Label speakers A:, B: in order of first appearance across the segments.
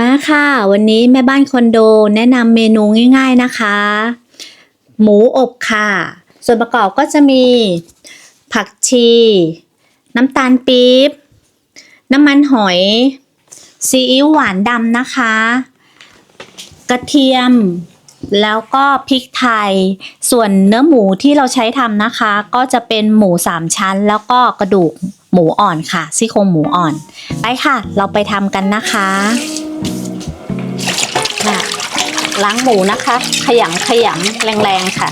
A: มาค่ะ วันนี้แม่บ้านคอนโดแนะนำเมนูง่าย ๆนะคะ หมูอบค่ะ ส่วนประกอบก็จะมี ผักชี น้ำตาลปี๊บ น้ำมันหอย ซีอิ๊วหวานดำนะคะ กระเทียม แล้วก็พริกไทย ส่วนเนื้อหมูที่เราใช้ทำนะคะ ก็จะเป็นหมูสามชั้น แล้วก็กระดูกหมูอ่อนค่ะซี่โครงหมูอ่อน ไปค่ะ เราไปทำกันนะคะ
B: ค่ะ ล้างหมูนะคะ ขยำขยำแรงๆค่ะ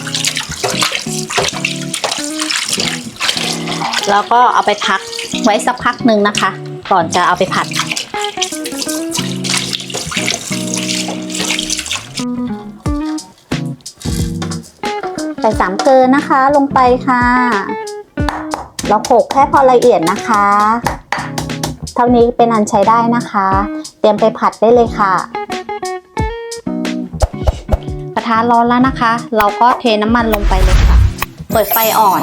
B: แล้วก็เอาไปพักไว้สักพักหนึ่งนะคะ ก่อนจะเอาไปผัด ใส่สามเกลือนะคะลงไปค่ะ เราโขกแค่พอละเอียดนะคะ เท่านี้เป็นอันใช้ได้นะคะ เตรียมไปผัดได้เลยค่ะ กระทะร้อนแล้วนะคะ เราก็เทน้ำมันลงไปเลยค่ะ เปิดไฟอ่อน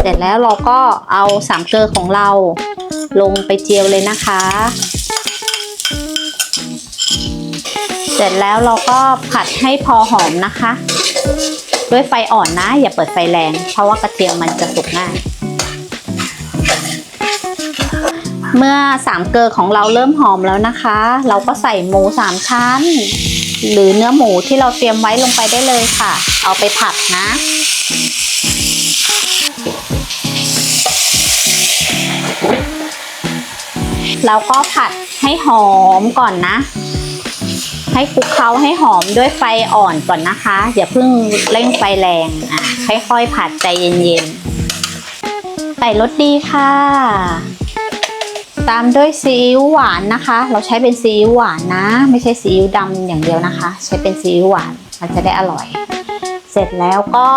B: เสร็จแล้วเราก็เอาสามเกลือของเราลงไปเจียวเลยนะคะ เสร็จแล้วเราก็ผัดให้พอหอมนะคะ ด้วยไฟอ่อนนะ อย่าเปิดไฟแรง เพราะว่ากระเทียมมันจะสุกง่ายเมื่อสามเกลือของเราเริ่มหอมแล้วนะคะ เราก็ใส่หมูสามชั้น หรือเนื้อหมูที่เราเตรียมไว้ลงไปได้เลยค่ะ เอาไปผัดนะเราก็ผัดให้หอมก่อนนะ ให้คลุกเคล้าให้หอมด้วยไฟอ่อนก่อนนะคะ อย่าเพิ่งเร่งไฟแรงอะค่อยๆผัดใจเย็นๆใส่รสดีค่ะ ตามด้วยซีอิ๊วหวานนะคะ เราใช้เป็นซีอิ๊วหวานนะ ไม่ใช่ซีอิ๊วดำอย่างเดียวนะคะ ใช้เป็นซีอิ๊วหวานมันจะได้อร่อย เสร็จแล้วก็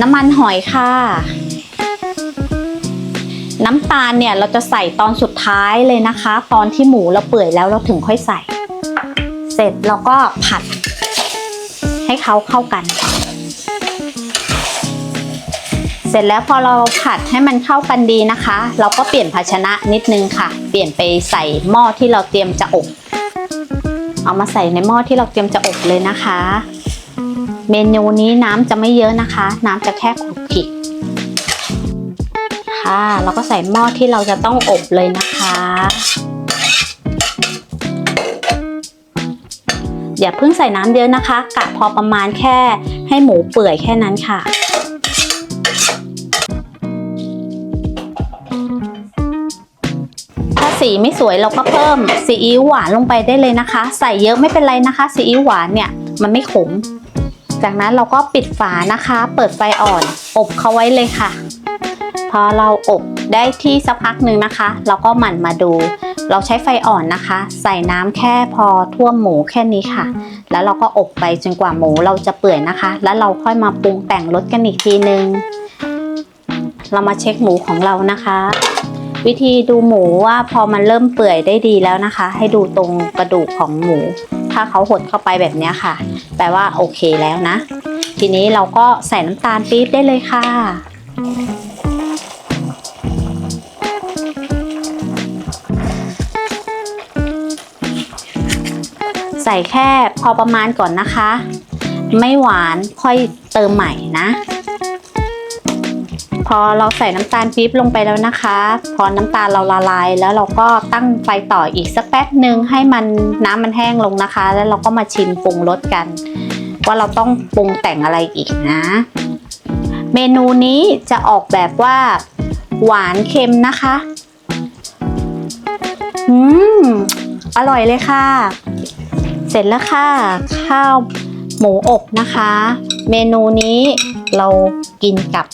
B: น้ำมันหอยค่ะ น้ำตาลเนี่ยเราจะใส่ตอนสุดท้ายเลยนะคะ ตอนที่หมูเราเปื่อยแล้วเราถึงค่อยใส่ เสร็จเราก็ผัดให้เขาเข้ากัน สร็จแล้วพอเราผัดให้มันเข้ากันดีนะคะ เราก็เปลี่ยนภาชนะนิดนึงค่ะ เปลี่ยนไปใส่หม้อที่เราเตรียมจะอบ เอามาใส่ในหม้อที่เราเตรียมจะอบเลยนะคะ เมนูนี้น้ำจะไม่เยอะนะคะ น้ำจะแค่ขลุกขลิกค่ะเราก็ใส่หม้อที่เราจะต้องอบเลยนะคะอย่าเพิ่งใส่น้ำเยอะนะคะ กะพอประมาณแค่ให้หมูเปื่อยแค่นั้นค่ะ สีไม่สวยเราก็เพิ่มซีอิ๊วหวานลงไปได้เลยนะคะ ใส่เยอะไม่เป็นไรนะคะซีอิ๊วหวานเนี่ยมันไม่ขม จากนั้นเราก็ปิดฝานะคะ เปิดไฟอ่อน อบเขาไว้เลยค่ะ พอเราอบได้ที่สักพักหนึ่งนะคะ เราก็หมั่นมาดู เราใช้ไฟอ่อนนะคะ ใส่น้ำแค่พอท่วมหมูแค่นี้ค่ะ แล้วเราก็อบไปจนกว่าหมูเราจะเปื่อยนะคะ แล้วเราค่อยมาปรุงแต่งรสกันอีกทีนึง เรามาเช็คหมูของเรานะคะ วิธีดูหมูว่าพอมันเริ่มเปื่อยได้ดีแล้วนะคะ ให้ดูตรงกระดูกของหมู ถ้าเขาหดเข้าไปแบบนี้ค่ะ แปลว่าโอเคแล้วนะ ทีนี้เราก็ใส่น้ำตาลปี๊บได้เลยค่ะใส่แค่พอประมาณก่อนนะคะ ไม่หวานค่อยเติมใหม่นะ พอเราใส่น้ำตาลปี๊บลงไปแล้วนะคะ พอน้ำตาลเราละลายแล้วเราก็ตั้งไฟต่ออีกสักแป๊บหนึ่งให้มันน้ำมันแห้งลงนะคะ แล้วเราก็มาชิมปรุงรสกัน ว่าเราต้องปรุงแต่งอะไรอีกนะ เมนูนี้จะออกแบบว่า หวานเค็มนะคะอืมอร่อยเลยค่ะ เสร็จแล้วค่ะ ข้าวหมูอบนะคะ เมนูนี้เรากินกับ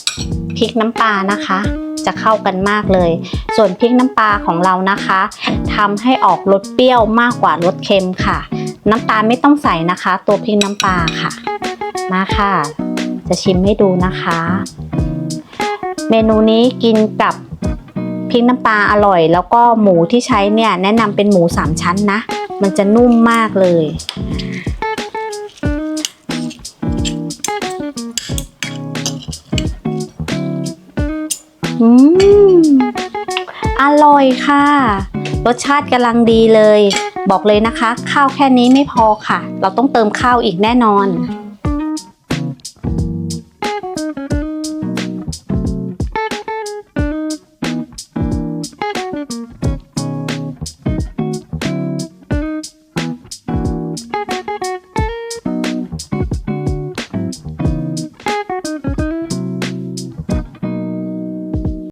B: ริกน้ำปลานะคะ จะเข้ากันมากเลย ส่วนพริกน้ำปลาของเรานะคะทำให้ออกรสเปรี้ยวมากกว่ารสเค็มค่ะ น้ำตาลไม่ต้องใส่นะคะ ตัวพริกน้ำปลาค่ะ มาค่ะ จะชิมให้ดูนะคะ เมนูนี้กินกับพริกน้ำปลาอร่อย แล้วก็หมูที่ใช้เนี่ยแนะนำเป็นหมูสามชั้นนะ มันจะนุ่มมากเลย อืมอร่อยค่ะ รสชาติกำลังดีเลย บอกเลยนะคะ ข้าวแค่นี้ไม่พอค่ะ เราต้องเติมข้าวอีกแน่นอน